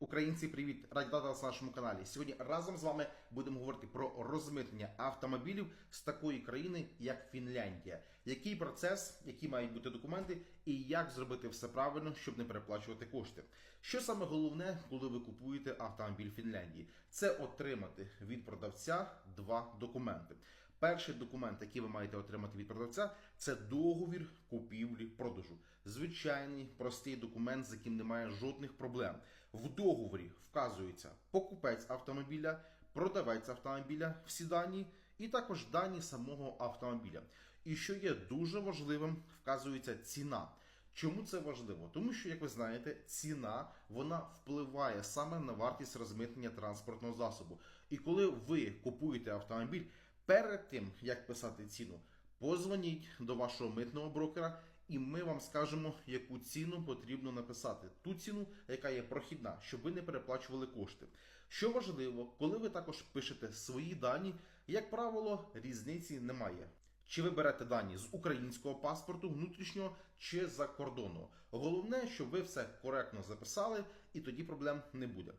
Українці, привіт! Раді вітати вас на нашому каналі. Сьогодні разом з вами будемо говорити про розмитнення автомобілів з такої країни, як Фінляндія. Який процес, які мають бути документи, і як зробити все правильно, щоб не переплачувати кошти. Що саме головне, коли ви купуєте автомобіль Фінляндії? Це отримати від продавця два документи. Перший документ, який ви маєте отримати від продавця, це договір купівлі-продажу. Звичайний простий документ, з яким немає жодних проблем. В договорі вказується покупець автомобіля, продавець автомобіля, всі дані, і також дані самого автомобіля. І що є дуже важливим, вказується ціна. Чому це важливо? Тому що, як ви знаєте, ціна вона впливає саме на вартість розмитнення транспортного засобу. І коли ви купуєте автомобіль, перед тим як писати ціну, позвоніть до вашого митного брокера, і ми вам скажемо, яку ціну потрібно написати. Ту ціну, яка є прохідна, щоб ви не переплачували кошти. Що важливо, коли ви також пишете свої дані, як правило, різниці немає. Чи ви берете дані з українського паспорту внутрішнього чи за кордону? Головне, щоб ви все коректно записали, і тоді проблем не буде.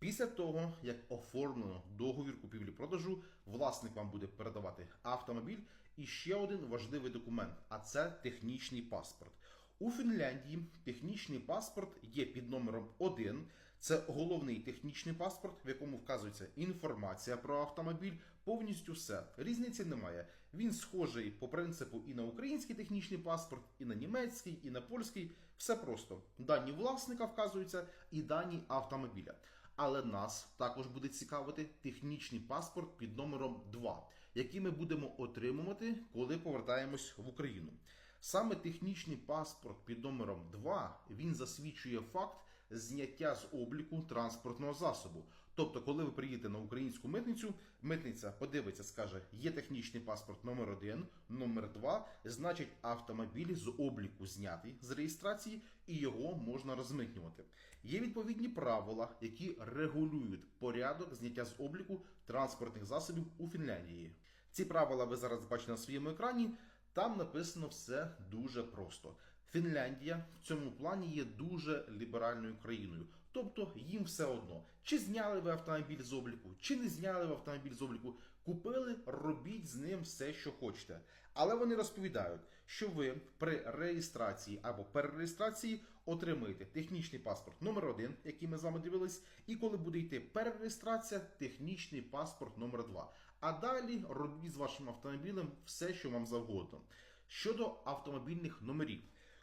Після того, як оформлено договір купівлі-продажу, власник вам буде передавати автомобіль і ще один важливий документ, а це технічний паспорт. У Фінляндії технічний паспорт є під номером 1. Це головний технічний паспорт, в якому вказується інформація про автомобіль, повністю все. Різниці немає. Він схожий по принципу і на український технічний паспорт, і на німецький, і на польський. Все просто. Дані власника вказуються і дані автомобіля. Але нас також буде цікавити технічний паспорт під номером 2, який ми будемо отримувати, коли повертаємось в Україну. Саме технічний паспорт під номером 2 він засвідчує факт зняття з обліку транспортного засобу. Тобто, коли ви приїдете на українську митницю, митниця подивиться, скаже, є технічний паспорт номер 1, номер 2, значить автомобіль з обліку знятий з реєстрації і його можна розмитнювати. Є відповідні правила, які регулюють порядок зняття з обліку транспортних засобів у Фінляндії. Ці правила ви зараз бачите на своєму екрані. Там написано все дуже просто. Фінляндія в цьому плані є дуже ліберальною країною. Тобто їм все одно, чи зняли ви автомобіль з обліку, чи не зняли ви автомобіль з обліку, купили, робіть з ним все, що хочете. Але вони розповідають, що ви при реєстрації або перереєстрації отримаєте технічний паспорт номер 1 який ми з вами дивились, і коли буде йти перереєстрація, технічний паспорт номер 2 А далі робіть з вашим автомобілем все, що вам завгодно. Щодо автомобільних номерів,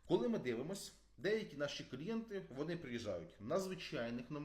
коли ми дивимось, деякі наші клієнти вони приїжджають на звичайних номерах.